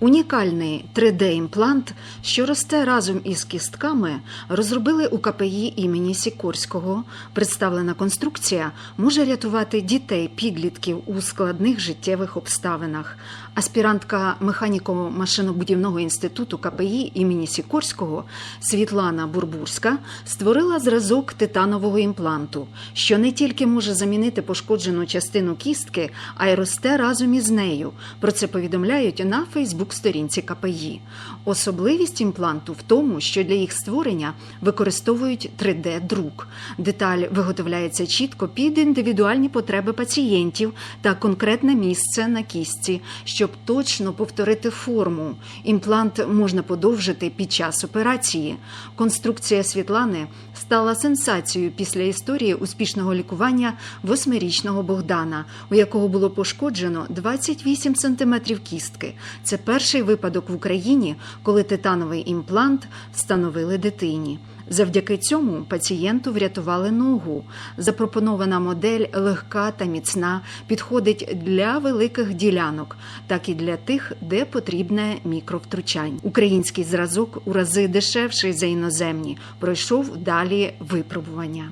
Унікальний 3D-імплант, що росте разом із кістками, розробили у КПІ імені Сікорського. Представлена конструкція може рятувати дітей підлітків у складних життєвих обставинах. Аспірантка механіко-машинобудівного інституту КПІ імені Сікорського Світлана Бурбурська створила зразок титанового імпланту, що не тільки може замінити пошкоджену частину кістки, а й росте разом із нею. Про це повідомляють на Фейсбук-сторінці КПІ. Особливість імпланту в тому, що для їх створення використовують 3D-друк. Деталь виготовляється чітко під індивідуальні потреби пацієнтів та конкретне місце на кістці, щоб точно повторити форму. Імплант можна подовжити під час операції. Конструкція Світлани стала сенсацією після історії успішного лікування восьмирічного Богдана, у якого було пошкоджено 28 сантиметрів кістки. Це перший випадок в Україні, коли титановий імплант встановили дитині. Завдяки цьому пацієнту врятували ногу. Запропонована модель легка та міцна, підходить для великих ділянок, так і для тих, де потрібне мікровтручань. Український зразок у рази дешевший за іноземні пройшов далі випробування.